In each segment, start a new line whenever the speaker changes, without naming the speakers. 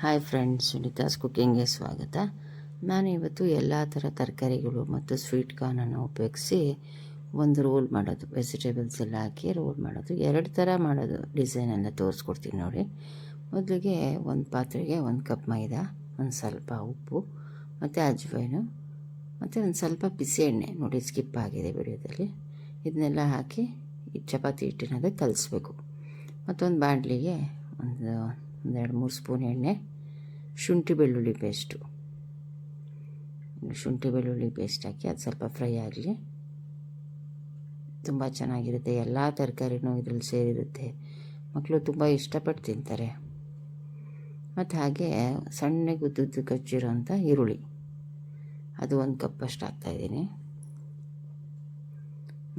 Hi friends Sunitha's ಕುಕ್ಕಿಂಗ್ಗೆ ಸ್ವಾಗತ. ನಾನು ಇವತ್ತು ಎಲ್ಲ ಥರ ತರಕಾರಿಗಳು ಮತ್ತು ಸ್ವೀಟ್ ಕಾರ್ನನ್ನು ಉಪಯೋಗಿಸಿ ಒಂದು ರೋಲ್ ಮಾಡೋದು ವೆಜಿಟೇಬಲ್ಸ್ ಎಲ್ಲ ಹಾಕಿ ರೋಲ್ ಮಾಡೋದು. ಎರಡು ಥರ ಮಾಡೋದು ಡಿಸೈನ್ ಎಲ್ಲ ತೋರಿಸ್ಕೊಡ್ತೀನಿ ನೋಡಿ. ಮೊದಲಿಗೆ ಒಂದು ಪಾತ್ರೆಗೆ ಒಂದು ಕಪ್ ಮೈದಾ, ಒಂದು ಸ್ವಲ್ಪ ಉಪ್ಪು, ಮತ್ತು ಅಜ್ವೈನು ಮತ್ತು ಒಂದು ಸ್ವಲ್ಪ ಬಿಸಿ ಎಣ್ಣೆ. ನೋಡಿ ಸ್ಕಿಪ್ ಆಗಿದೆ ವಿಡಿಯೋದಲ್ಲಿ. ಇದನ್ನೆಲ್ಲ ಹಾಕಿ ಈ ಚಪಾತಿ ಹಿಟ್ಟಿನದೇ ಕಲಿಸ್ಬೇಕು. ಮತ್ತೊಂದು ಬಾಣಲಿಗೆ ಒಂದು ಒಂದೆರಡು ಮೂರು ಸ್ಪೂನ್ ಎಣ್ಣೆ, ಶುಂಠಿ ಬೆಳ್ಳುಳ್ಳಿ ಪೇಸ್ಟು ಶುಂಠಿ ಬೆಳ್ಳುಳ್ಳಿ ಪೇಸ್ಟ್ ಹಾಕಿ ಅದು ಸ್ವಲ್ಪ ಫ್ರೈ ಆಗಲಿ. ತುಂಬ ಚೆನ್ನಾಗಿರುತ್ತೆ, ಎಲ್ಲ ತರಕಾರಿನೂ ಇದ್ರಲ್ಲಿ ಸೇರಿರುತ್ತೆ. ಮಕ್ಕಳು ತುಂಬ ಇಷ್ಟಪಟ್ಟು ತಿಂತಾರೆ. ಮತ್ತು ಹಾಗೆ ಸಣ್ಣಗೆ ಉದ್ದುದ್ದು ಕಚ್ಚಿರೋಂಥ ಈರುಳ್ಳಿ. ಅದು ಒಂದು ಕಪ್ಪಷ್ಟು ಹಾಕ್ತಾಯಿದ್ದೀನಿ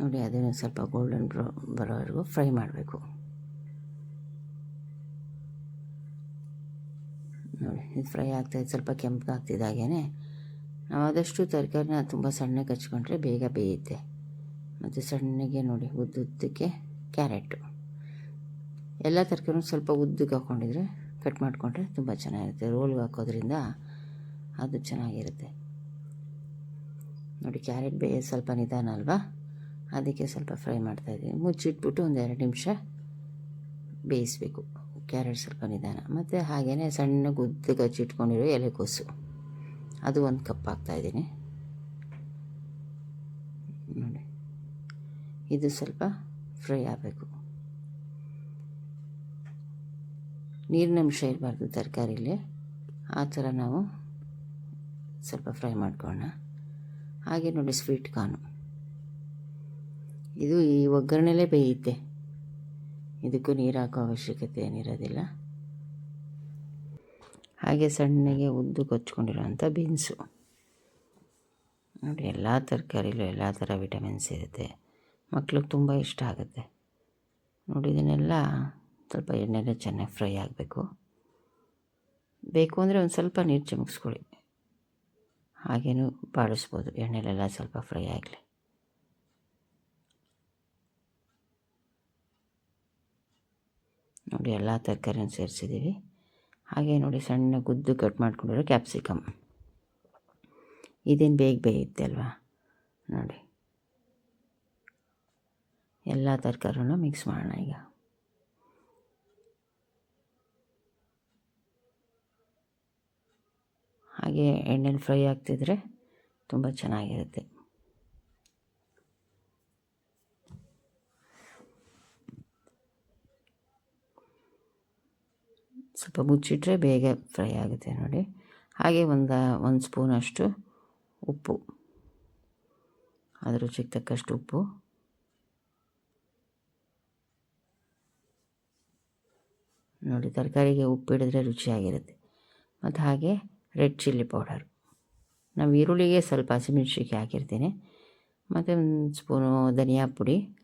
ನೋಡಿ, ಅದನ್ನು ಸ್ವಲ್ಪ ಗೋಲ್ಡನ್ ಬ್ರೌ ಬರೋವರೆಗೂ ಫ್ರೈ ಮಾಡಬೇಕು. ನೋಡಿ, ಇದು ಫ್ರೈ ಆಗ್ತಾಯಿದೆ ಸ್ವಲ್ಪ ಕೆಂಪಗಾಗ್ತಿದ್ದ ಹಾಗೇ ನಾವು ಆದಷ್ಟು ತರಕಾರಿನ ತುಂಬ ಸಣ್ಣಗೆ ಹಚ್ಕೊಂಡ್ರೆ ಬೇಗ ಬೇಯುತ್ತೆ. ಮತ್ತು ಸಣ್ಣಗೆ ನೋಡಿ, ಉದ್ದುದ್ದಕ್ಕೆ ಕ್ಯಾರೆಟು. ಎಲ್ಲ ತರಕಾರಿನೂ ಸ್ವಲ್ಪ ಉದ್ದಕ್ಕೆ ಹಾಕ್ಕೊಂಡಿದ್ರೆ ಕಟ್ ಮಾಡಿಕೊಂಡ್ರೆ ತುಂಬ ಚೆನ್ನಾಗಿರುತ್ತೆ. ರೋಲ್ಗೆ ಹಾಕೋದ್ರಿಂದ ಅದು ಚೆನ್ನಾಗಿರುತ್ತೆ. ನೋಡಿ, ಕ್ಯಾರೆಟ್ ಬೇಯ ಸ್ವಲ್ಪ ನಿಧಾನ ಅಲ್ವಾ? ಅದಕ್ಕೆ ಸ್ವಲ್ಪ ಫ್ರೈ ಮಾಡ್ತಾಯಿದ್ದೀನಿ ಮುಚ್ಚಿಟ್ಬಿಟ್ಟು ಒಂದು ಎರಡು ನಿಮಿಷ ಬೇಯಿಸಬೇಕು. ಕ್ಯಾರೆಟ್ ಸ್ವಲ್ಪ ಮತ್ತು ಹಾಗೆಯೇ ಸಣ್ಣ ಗುದ್ದು ಹಚ್ಚಿಟ್ಕೊಂಡಿರೋ ಎಲೆಕೋಸು ಅದು ಒಂದು ಕಪ್ ಹಾಕ್ತಾಯಿದ್ದೀನಿ ನೋಡಿ. ಇದು ಸ್ವಲ್ಪ ಫ್ರೈ ಆಗಬೇಕು. ನೀರಿನಂಶ ಇರಬಾರ್ದು ತರಕಾರಿಲಿ. ಆ ಥರ ನಾವು ಸ್ವಲ್ಪ ಫ್ರೈ ಮಾಡ್ಕೊಳ್ಳೋಣ. ಹಾಗೆ ನೋಡಿ ಸ್ವೀಟ್ ಕಾರ್ನು. ಇದು ಈ ಒಗ್ಗರಣೆಲೇ ಬೇಯುತ್ತೆ ಇದಕ್ಕೂ ನೀರು ಹಾಕೋ ಅವಶ್ಯಕತೆ ಏನಿರೋದಿಲ್ಲ. ಹಾಗೆ ಸಣ್ಣಗೆ ಉದ್ದು ಕೊಚ್ಕೊಂಡಿರೋಂಥ ಬೀನ್ಸು. ನೋಡಿ, ಎಲ್ಲ ತರಕಾರಿಲೂ ಎಲ್ಲ ಥರ ವಿಟಮಿನ್ಸ್ ಇರುತ್ತೆ. ಮಕ್ಳಿಗೆ ತುಂಬ ಇಷ್ಟ ಆಗುತ್ತೆ. ನೋಡಿ, ಇದನ್ನೆಲ್ಲ ಸ್ವಲ್ಪ ಎಣ್ಣೆಲೆ ಚೆನ್ನಾಗಿ ಫ್ರೈ ಆಗಬೇಕು. ಬೇಕು ಅಂದರೆ ಒಂದು ಸ್ವಲ್ಪ ನೀರು ಚಿಮುಕ್ಸ್ಕೊಳ್ಳಿ. ಹಾಗೇನೂ ಬಾಡಿಸ್ಬೋದು ಎಣ್ಣೆಲೆಲ್ಲ ಸ್ವಲ್ಪ ಫ್ರೈ ಆಗಲಿ. ನೋಡಿ ಎಲ್ಲ ತರಕಾರಿಯನ್ನು ಸೇರಿಸಿದ್ದೀವಿ. ಹಾಗೆ ನೋಡಿ ಸಣ್ಣ ಗುದ್ದು ಕಟ್ ಮಾಡ್ಕೊಂಡಿರೋ ಕ್ಯಾಪ್ಸಿಕಮ್ ಇದೇನು ಬೇಗ ಬೇಯುತ್ತೆ ಅಲ್ವಾ? ನೋಡಿ. ಎಲ್ಲ ತರಕಾರಿನೂ ಮಿಕ್ಸ್ ಮಾಡೋಣ ಈಗ. ಹಾಗೆ ಎಣ್ಣೆಲಿ ಫ್ರೈ ಆಗ್ತಿದ್ರೆ ತುಂಬ ಚೆನ್ನಾಗಿರುತ್ತೆ. ಸ್ವಲ್ಪ ಮುಚ್ಚಿಟ್ರೆ ಬೇಗ ಫ್ರೈ ಆಗುತ್ತೆ ನೋಡಿ. ಹಾಗೆ ಒಂದು ಒಂದು ಸ್ಪೂನಷ್ಟು ಉಪ್ಪು. ಅದ್ರ ರುಚಿಗೆ ತಕ್ಕಷ್ಟು ಉಪ್ಪು. ನೋಡಿ, ತರಕಾರಿಗೆ ಉಪ್ಪು ಹಿಡಿದ್ರೆ ರುಚಿಯಾಗಿರುತ್ತೆ. ಮತ್ತು ಹಾಗೆ ರೆಡ್ ಚಿಲ್ಲಿ ಪೌಡರ್. ನಾವು ಈರುಳ್ಳಿಗೆ ಸ್ವಲ್ಪ ಹಸಿಮೆಣ್ಸಿನ್ಕಾಯಿ ಹಾಕಿರ್ತೀನಿ. ಮತ್ತು ಒಂದು ಸ್ಪೂನು ಧನಿಯಾ ಪುಡಿ,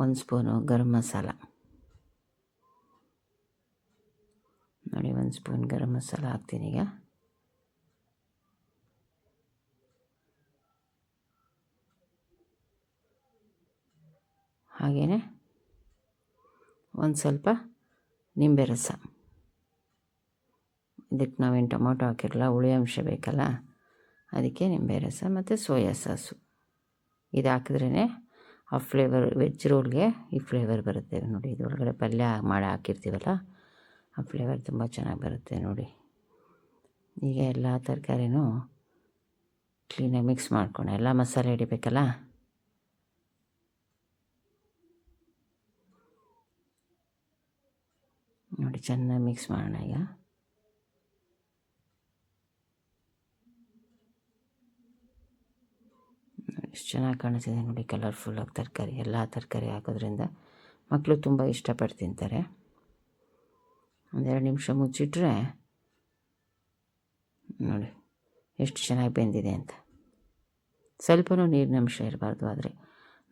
ಒಂದು ಸ್ಪೂನು ಗರಂ ಮಸಾಲ. ನೋಡಿ, ಒಂದು ಸ್ಪೂನ್ ಗರಂ ಮಸಾಲ ಹಾಕ್ತೀನಿ ಈಗ. ಹಾಗೆಯೇ ಒಂದು ಸ್ವಲ್ಪ ನಿಂಬೆ ರಸ. ಇದಕ್ಕೆ ನಾವೇನು ಟೊಮೊಟೊ ಹಾಕಿರಲ್ಲ, ಹುಳಿ ಅಂಶ ಬೇಕಲ್ಲ, ಅದಕ್ಕೆ ನಿಂಬೆ ರಸ ಮತ್ತು ಸೋಯಾ ಸಾಸು. ಇದು ಹಾಕಿದ್ರೇ ಆ ಫ್ಲೇವರ್ ವೆಜ್ ರೋಲ್ಗೆ ಈ ಫ್ಲೇವರ್ ಬರುತ್ತೆ. ನೋಡಿ, ಇದರೊಳಗಡೆ ಪಲ್ಯ ಮಾಡಿ ಹಾಕಿರ್ತೀವಲ್ಲ ಆ ಫ್ಲೇವರ್ ತುಂಬ ಚೆನ್ನಾಗಿ ಬರುತ್ತೆ ನೋಡಿ. ಈಗ ಎಲ್ಲ ತರಕಾರಿನೂ ಕ್ಲೀನಾಗಿ ಮಿಕ್ಸ್ ಮಾಡ್ಕೊಂಡು. ಎಲ್ಲ ಮಸಾಲೆ ಹಿಡಿಬೇಕಲ್ಲ? ನೋಡಿ, ಚೆನ್ನಾಗಿ ಮಿಕ್ಸ್ ಮಾಡೋಣ ಈಗ. ಎಷ್ಟು ಚೆನ್ನಾಗಿ ಕಾಣಿಸಿದೆ ನೋಡಿ ಕಲರ್ಫುಲ್ಲಾಗಿ ತರಕಾರಿ. ಎಲ್ಲ ತರಕಾರಿ ಹಾಕೋದ್ರಿಂದ ಮಕ್ಕಳು ತುಂಬ ಇಷ್ಟಪಟ್ಟು ತಿಂತಾರೆ. ಒಂದೆರಡು ನಿಮಿಷ ಮುಚ್ಚಿಟ್ರೆ ನೋಡಿ ಎಷ್ಟು ಚೆನ್ನಾಗಿ ಬೆಂದಿದೆ ಅಂತ. ಸ್ವಲ್ಪನೂ ನೀರಿನಂಶ ಇರಬಾರ್ದು ಆದರೆ.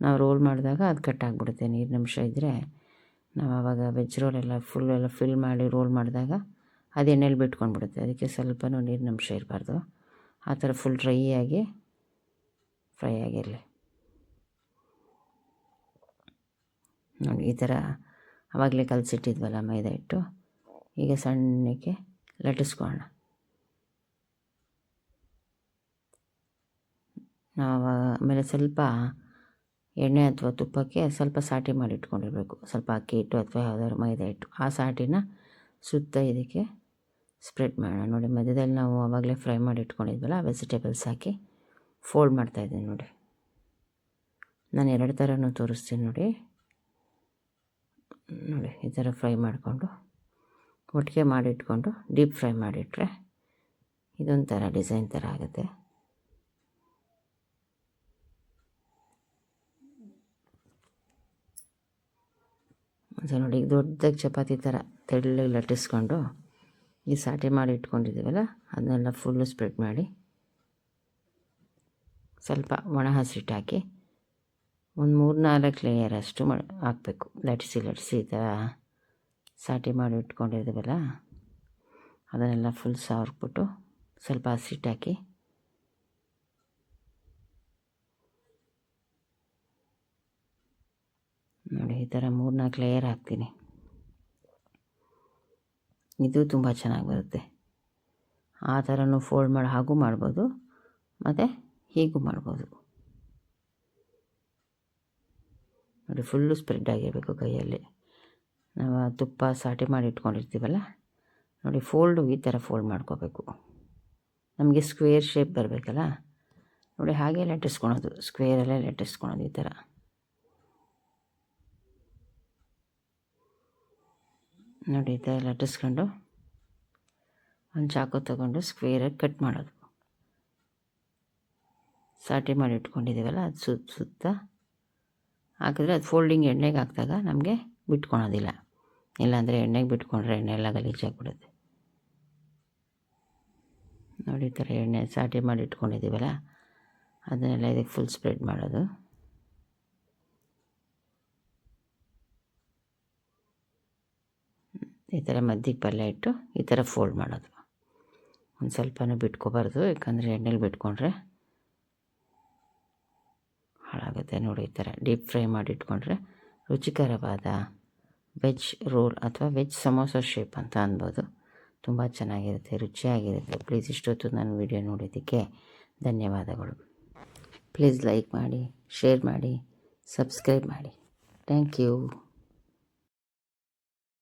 ನಾವು ರೋಲ್ ಮಾಡಿದಾಗ ಅದು ಕಟ್ಟಾಗ್ಬಿಡುತ್ತೆ ನೀರಿನಂಶ ಇದ್ದರೆ ನಾವು ಆವಾಗ ವೆಜ್ ರೋಲ್ ಎಲ್ಲ ಫುಲ್ ಎಲ್ಲ ಫಿಲ್ ಮಾಡಿ ರೋಲ್ ಮಾಡಿದಾಗ ಅದು ಎಣ್ಣೆಲಿ ಬಿಟ್ಕೊಂಡ್ಬಿಡುತ್ತೆ. ಅದಕ್ಕೆ ಸ್ವಲ್ಪನೂ ನೀರಿನಂಶ ಇರಬಾರ್ದು. ಆ ಥರ ಫುಲ್ ಡ್ರೈ ಆಗಿ ಫ್ರೈ ಆಗಿರಲಿ. ನೋಡಿ ಈ ಥರ ಆವಾಗಲೇ ಕಲಸಿಟ್ಟಿದ್ವಲ್ಲ ಮೈದಾ ಹಿಟ್ಟು. ಈಗ ಸಣ್ಣಕ್ಕೆ ಲಟ್ಟಿಸ್ಕೊಳ್ಳೋಣ. ನಾವು ಆಮೇಲೆ ಸ್ವಲ್ಪ ಎಣ್ಣೆ ಅಥವಾ ತುಪ್ಪಕ್ಕೆ ಸ್ವಲ್ಪ ಸಾಟಿ ಮಾಡಿ ಇಟ್ಕೊಂಡಿರಬೇಕು. ಸ್ವಲ್ಪ ಅಕ್ಕಿ ಹಿಟ್ಟು ಅಥವಾ ಯಾವುದಾದ್ರು ಮೈದಾ ಹಿಟ್ಟು. ಆ ಸಾಟಿನ ಸುತ್ತ ಇದಕ್ಕೆ ಸ್ಪ್ರೆಡ್ ಮಾಡೋಣ. ನೋಡಿ, ಮಧ್ಯದಲ್ಲಿ ನಾವು ಆವಾಗಲೇ ಫ್ರೈ ಮಾಡಿ ಇಟ್ಕೊಂಡಿದ್ವಲ್ಲ ವೆಜಿಟೇಬಲ್ಸ್ ಹಾಕಿ ಫೋಲ್ಡ್ ಮಾಡ್ತಾಯಿದ್ದೀನಿ ನೋಡಿ. ನಾನು ಎರಡು ಥರನೂ ತೋರಿಸ್ತೀನಿ ನೋಡಿ. ನೋಡಿ, ಈ ಥರ ಫ್ರೈ ಮಾಡಿಕೊಂಡು. ಒಟ್ಟಿಗೆ ಮಾಡಿಟ್ಕೊಂಡು ಡೀಪ್ ಫ್ರೈ ಮಾಡಿಟ್ರೆ ಇದೊಂಥರ ಡಿಸೈನ್ ಥರ ಆಗುತ್ತೆ. ಸೊ ನೋಡಿ, ಈಗ ದೊಡ್ಡದಾಗಿ ಚಪಾತಿ ಥರ ತೆಳ್ಳಗೆ ಲಟ್ಟಿಸ್ಕೊಂಡು ಈ ಸಾಟಿ ಮಾಡಿ ಇಟ್ಕೊಂಡಿದ್ದೀವಲ್ಲ, ಅದನ್ನೆಲ್ಲ ಫುಲ್ಲು ಸ್ಪ್ರೆಡ್ ಮಾಡಿ ಸ್ವಲ್ಪ ಒಣ ಹಸಿಟ್ಟು ಹಾಕಿ ಒಂದು ಮೂರು ನಾಲ್ಕು ಲೇಯರ್ ಅಷ್ಟು ಮಾಡಿ ಹಾಕಬೇಕು. ಲಟ್ಸಿ ಲಟ್ಸಿ ಈ ಥರ. ಸಾಟಿ ಮಾಡಿ ಇಟ್ಕೊಂಡಿದ್ದೀವಲ್ಲ ಅದನ್ನೆಲ್ಲ ಫುಲ್ ಸಾರ್ಬಿಟ್ಟು ಸ್ವಲ್ಪ ಹಸಿಟ್ಟಾಕಿ ನೋಡಿ ಈ ಥರ ಮೂರು ನಾಲ್ಕು ಲೇಯರ್ ಹಾಕ್ತೀನಿ. ಇದು ತುಂಬ ಚೆನ್ನಾಗಿ ಬರುತ್ತೆ. ಆ ಥರನೂ ಫೋಲ್ಡ್ ಮಾಡಿ, ಹಾಗೂ ಮಾಡ್ಬೋದು, ಮತ್ತು ಹೀಗೂ ಮಾಡ್ಬೋದು. ನೋಡಿ ಫುಲ್ಲು ಸ್ಪ್ರೆಡ್ ಆಗಿರಬೇಕು ಕೈಯಲ್ಲಿ. ನಾವು ತುಪ್ಪ ಸಾಟಿ ಮಾಡಿ ಇಟ್ಕೊಂಡಿರ್ತೀವಲ್ಲ? ನೋಡಿ ಫೋಲ್ಡು ಈ ಥರ ಫೋಲ್ಡ್ ಮಾಡ್ಕೋಬೇಕು. ನಮಗೆ ಸ್ಕ್ವೇರ್ ಶೇಪ್ ಬರಬೇಕಲ್ಲ? ನೋಡಿ ಹಾಗೆ ಲಟ್ಟಿಸ್ಕೊಳೋದು ಸ್ಕ್ವೇರಲ್ಲೇ ಲಟ್ಟಿಸ್ಕೊಳೋದು ಈ ಥರ ನೋಡಿ ಈ ಥರ ಲಟ್ಟಿಸ್ಕೊಂಡು ಒಂದು ಚಾಕು ತಗೊಂಡು ಸ್ಕ್ವೇರಾಗಿ ಕಟ್ ಮಾಡೋದು. ಸಾಟಿ ಮಾಡಿ ಇಟ್ಕೊಂಡಿದ್ದೀವಲ್ಲ ಅದು ಸುತ್ತ ಸುತ್ತ ಹಾಕಿದ್ರೆ ಅದು ಫೋಲ್ಡಿಂಗ್ ಎಣ್ಣೆಗೆ ಹಾಕಿದಾಗ ನಮಗೆ ಬಿಟ್ಕೊಳೋದಿಲ್ಲ. ಇಲ್ಲಾಂದರೆ ಎಣ್ಣೆಗೆ ಬಿಟ್ಕೊಂಡ್ರೆ ಎಣ್ಣೆ ಎಲ್ಲ ಗಲೀಜಾಗ್ಬಿಡುತ್ತೆ ನೋಡಿ ಈ ಥರ ಎಣ್ಣೆ ಸಾಟಿ ಮಾಡಿ ಇಟ್ಕೊಂಡಿದ್ದೀವಲ್ಲ, ಅದನ್ನೆಲ್ಲ ಇದಕ್ಕೆ ಫುಲ್ ಸ್ಪ್ರೆಡ್ ಮಾಡೋದು. ಈ ಥರ ಮದ್ದಿಗೆ ಪಲ್ಯ ಇಟ್ಟು ಈ ಥರ ಫೋಲ್ಡ್ ಮಾಡೋದು. ಒಂದು ಸ್ವಲ್ಪನೂ ಬಿಟ್ಕೋಬಾರ್ದು, ಯಾಕಂದರೆ ಎಣ್ಣೆಲಿ ಬಿಟ್ಕೊಂಡ್ರೆ ಹಾಳಾಗುತ್ತೆ. ನೋಡಿ ಈ ಥರ ಡೀಪ್ ಫ್ರೈ ಮಾಡಿ ಇಟ್ಕೊಂಡ್ರೆ ರುಚಿಕರವಾದ ವೆಜ್ ರೋಲ್ ಅಥವಾ ವೆಜ್ ಸಮೋಸ ಶೇಪ್ ಅಂತ ಅನ್ಬೋದು. ತುಂಬ ಚೆನ್ನಾಗಿರುತ್ತೆ, ರುಚಿಯಾಗಿರುತ್ತೆ. ಪ್ಲೀಸ್ ಇಷ್ಟೊತ್ತು ನಾನು ವಿಡಿಯೋ ನೋಡಿದ್ದಕ್ಕೆ ಧನ್ಯವಾದಗಳು. ಪ್ಲೀಸ್ ಲೈಕ್ ಮಾಡಿ ಶೇರ್ ಮಾಡಿ ಸಬ್ಸ್ಕ್ರೈಬ್ ಮಾಡಿ. Thank you